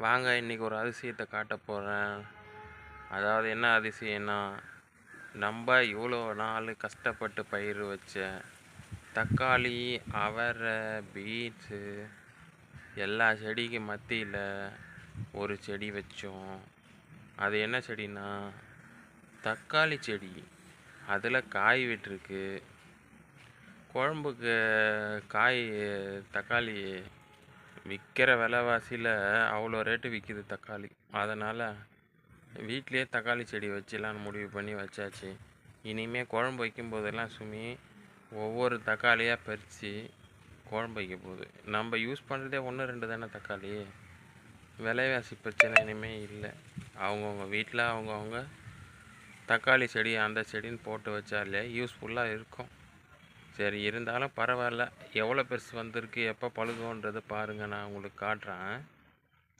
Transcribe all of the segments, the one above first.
வாங்க இன்றைக்கி ஒரு அதிசயத்தை காட்ட போகிறேன் அதாவது என்ன அதிசயம்னா நம்ம இவ்வளோ நாள் கஷ்டப்பட்டு பயிர் வச்ச தக்காளி அவரை பீன்ஸு எல்லா செடிக்கு மத்தியில் ஒரு செடி வச்சோம். அது என்ன செடின்னா தக்காளி செடி. அதில் காய் விட்டுருக்கு. குழம்புக்கு காய் தக்காளி விற்கிற விலைவாசியில் அவ்வளோ ரேட்டு விற்கிது தக்காளி. அதனால் வீட்டிலேயே தக்காளி செடி வச்சிடலான்னு முடிவு பண்ணி வச்சாச்சு. இனிமேல் குழம்பு வைக்கும்போதெல்லாம் சுமி ஒவ்வொரு தக்காளியாக பறித்து குழம்பு வைக்க போகுது. நம்ம யூஸ் பண்ணுறதே ஒன்று ரெண்டு தானே தக்காளி. விலைவாசி பிரச்சனை இனிமேல் இல்லை. அவங்கவுங்க வீட்டில் அவங்கவுங்க தக்காளி செடி அந்த செடின்னு போட்டு வச்சாலே யூஸ்ஃபுல்லாக இருக்கும். சரி இருந்தாலும் பரவாயில்ல. எவ்வளோ பெருசு வந்திருக்கு எப்போ பழுகுன்றதை பாருங்கள் நான் உங்களுக்கு காட்டுறேன்.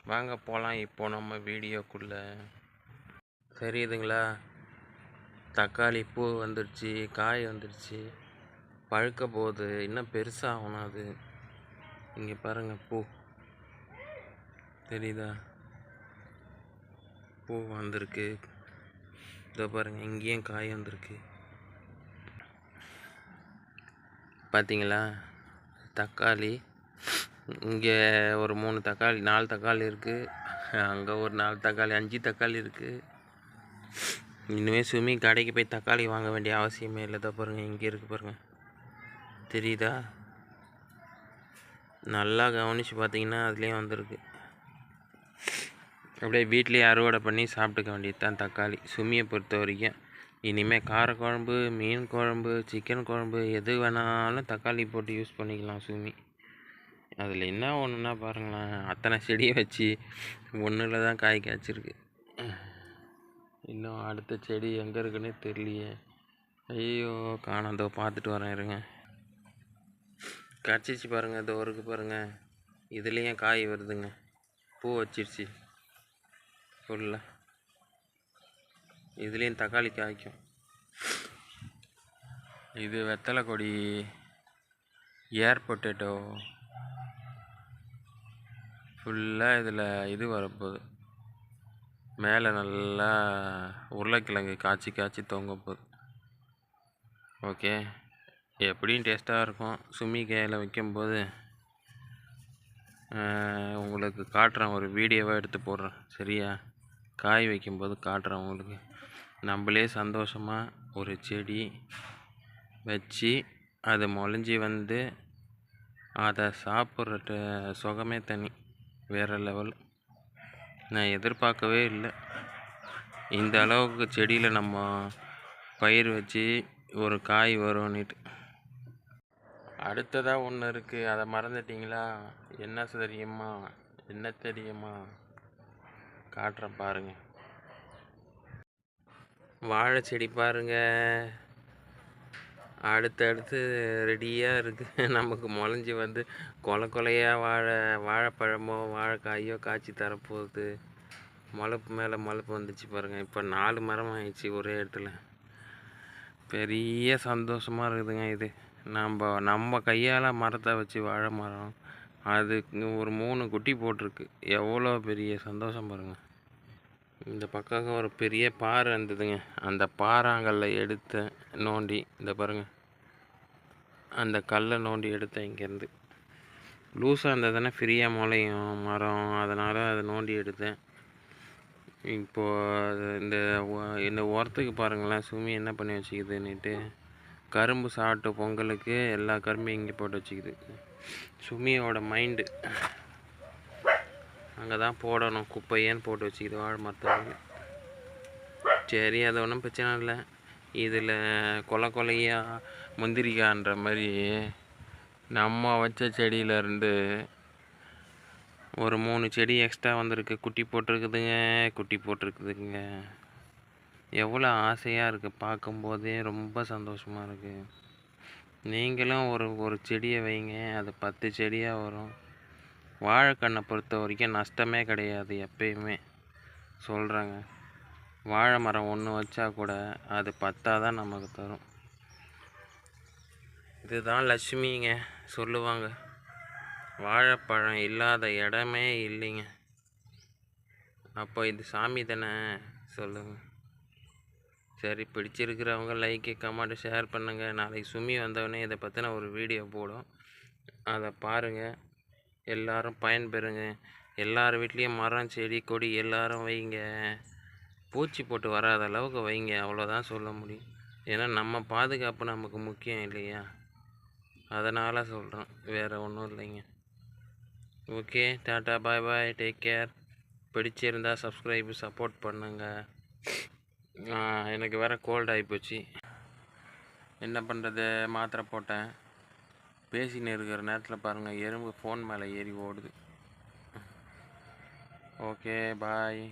வாங்க போகலாம் இப்போ நம்ம வீடியோக்குள்ளே. தெரியுதுங்களா தக்காளி பூ வந்துடுச்சு காய் வந்துடுச்சு. பழுக்க போகுது. இன்னும் பெருசாகணும் அது. இங்கே பாருங்கள் பூ. தெரியுதா? பூ வந்திருக்கு. இதோ பாருங்கள் இங்கேயும் காய் வந்திருக்கு. பார்த்தீங்களா தக்காளி. இங்கே ஒரு மூணு தக்காளி நாலு தக்காளி இருக்குது அங்கே ஒரு நாலு தக்காளி அஞ்சு தக்காளி இருக்குது இனிமேல் சுமி கடைக்கு போய் தக்காளி வாங்க வேண்டிய அவசியமே இல்லை. தான் பாருங்கள் இங்கே இருக்குது பாருங்கள் தெரியுதா? நல்லா கவனித்து பார்த்தீங்கன்னா அதுலேயும் வந்திருக்கு. அப்படியே வீட்லேயே அறுவடை பண்ணி சாப்பிட்டுக்க வேண்டியது தான் தக்காளி. சுமியை பொறுத்த வரைக்கும். இனிமேல் காரக்குழம்பு மீன் குழம்பு சிக்கன் குழம்பு எது வேணாலும் தக்காளி போட்டு யூஸ் பண்ணிக்கலாம் சுமி. அதில் என்ன ஒன்றுனா பாருங்களேன் அத்தனை செடியை வச்சு ஒன்றில் தான் காய் காய்ச்சிருக்கு. இன்னும் அடுத்த செடி எங்கே இருக்குன்னே தெரியலையே. ஐயோ காணாதோ பார்த்துட்டு வரேன் இருங்க. கடிச்சிச்சு பாருங்கள் இதோ இருக்கு பாருங்கள் இதுலேயும் காய் வருதுங்க. பூ வச்சிருச்சு. ஃபுல்லாக இதுலேயும் தக்காளி காய்க்கும். இது வெத்தலை கொடி ஏர் பொட்டேட்டோ ஃபுல்லாக இதில் இது வரப்போகுது. மேலே நல்லா உருளைக்கிழங்கு காய்ச்சி காய்ச்சி தொங்க போகுது. ஓகே எப்படியும் டேஸ்ட்டாக இருக்கும். சுமி கையில் வைக்கும்போது உங்களுக்கு காட்டுறேன் ஒரு வீடியோவாக எடுத்து போடுறேன். சரியா? காய் வைக்கும்போது காட்டுறேன் உங்களுக்கு. நம்மளே சந்தோஷமாக ஒரு செடி வச்சு அது முளைஞ்சி வந்து அதை சாப்பிட்ற ட- சுகமே தனி வேறு லெவல் நான் எதிர்பார்க்கவே இல்லை. இந்த அளவுக்கு செடியில் நம்ம பயிர் வச்சு ஒரு காய் வரும்னுட்டு. அடுத்ததாக ஒன்று இருக்குது அதை மறந்துட்டிங்களா? என்ன தெரியுமா? என்ன தெரியுமா? காட்டுறேன் பாருங்க. வாழை செடி பாருங்க. அடுத்தடுத்து ரெடியாக இருக்குது நமக்கு முளைஞ்சி வந்து கொலை கொலையாக வாழை வாழைப்பழமோ வாழைக்காயோ காய்ச்சி தரப்போகுது. முளப்பு மேலே முளப்பு வந்துச்சு பாருங்கள் இப்போ நாலு மரம் ஆயிடுச்சு ஒரே இடத்துல. பெரிய சந்தோஷமாக இருக்குதுங்க இது. நம்ம நம்ம கையால் மரத்தை வச்சு வாழை மரம் அதுக்கு ஒரு மூணு குட்டி போட்டிருக்கு. எவ்வளோ பெரிய சந்தோஷம் பாருங்கள் இந்த பக்கம் ஒரு பெரிய பாறை இருந்ததுங்க. அந்த பாறாங்கல்ல எடுத்தேன் நோண்டி இந்த பாருங்கள் அந்த கல்லை நோண்டி எடுத்தேன் இங்கேருந்து. லூஸாக இருந்ததுன்னா ஃப்ரீயாக முளையும் மரம். அதனால் அதை நோண்டி எடுத்தேன். இப்போது இந்த இந்த உரத்துக்கு பாருங்களேன். சுமி என்ன பண்ணி வச்சுக்கிதுன்னுட்டு கரும்பு சாப்பிட்டு பொங்கலுக்கு எல்லா கரும்பையும் இங்கே போட்டு வச்சுக்குது. சுமியோட மைண்டு அங்கே தான் போடணும். குப்பையேன்னு போட்டு வச்சுக்குது வாழை மரத்தோட சரி அது ஒன்றும் பிரச்சனை இல்லை. இதில் கொலை கொலையாக முந்திரிக்கான்ற மாதிரி நம்ம வச்ச செடியிலேருந்து ஒரு மூணு செடி எக்ஸ்ட்ரா வந்திருக்கு. குட்டி போட்டிருக்குதுங்க குட்டி போட்டிருக்குதுங்க. எவ்வளோ ஆசையாக இருக்குது பார்க்கும்போதே ரொம்ப சந்தோஷமாக இருக்குது நீங்களும் ஒரு ஒரு செடியை வைங்க. அது பத்து செடியாக வரும். வாழைக்கண்ணை பொறுத்த வரைக்கும் நஷ்டமே கிடையாது எப்பயுமே. சொல்கிறாங்க வாழை மரம் ஒன்று வச்சா கூட அது பத்தாக நமக்கு தரும். இதுதான் லட்சுமிங்க சொல்லுவாங்க. வாழைப்பழம் இல்லாத இடமே இல்லைங்க. அப்போ இது சாமி தானே சொல்லுங்கள் சரி பிடிச்சிருக்கிறவங்க லைக்கு கமெண்ட் ஷேர் பண்ணுங்கள் நாளைக்கு சுமி வந்தவொடனே இதை பற்றின ஒரு வீடியோ போடும். அதை பாருங்கள் எல்லோரும் பயன்பெறுங்க எல்லார் வீட்லேயும் மரம் செடி கொடி எல்லாரும் வைங்க. பூச்சி போட்டு வராத அளவுக்கு வைங்க. அவ்வளோதான் சொல்ல முடியும். ஏன்னா நம்ம பாதுகாப்பு நமக்கு முக்கியம் இல்லையா? அதனால் சொல்கிறோம் வேறு ஒன்றும் இல்லைங்க. Okay tata bye bye take care பிடிச்சிருந்தா சப்ஸ்கிரைப் சப்போர்ட் பண்ணுங்கள் எனக்கு வேறு கோல்ட் ஆகிப்போச்சு என்ன பண்ணுறது மாத்திரை போட்டேன். பேசின்னு இருக்கிற நேரத்தில் பாருங்கள் எறும்பு ஃபோன் மேலே ஏறி ஓடுது. Okay bye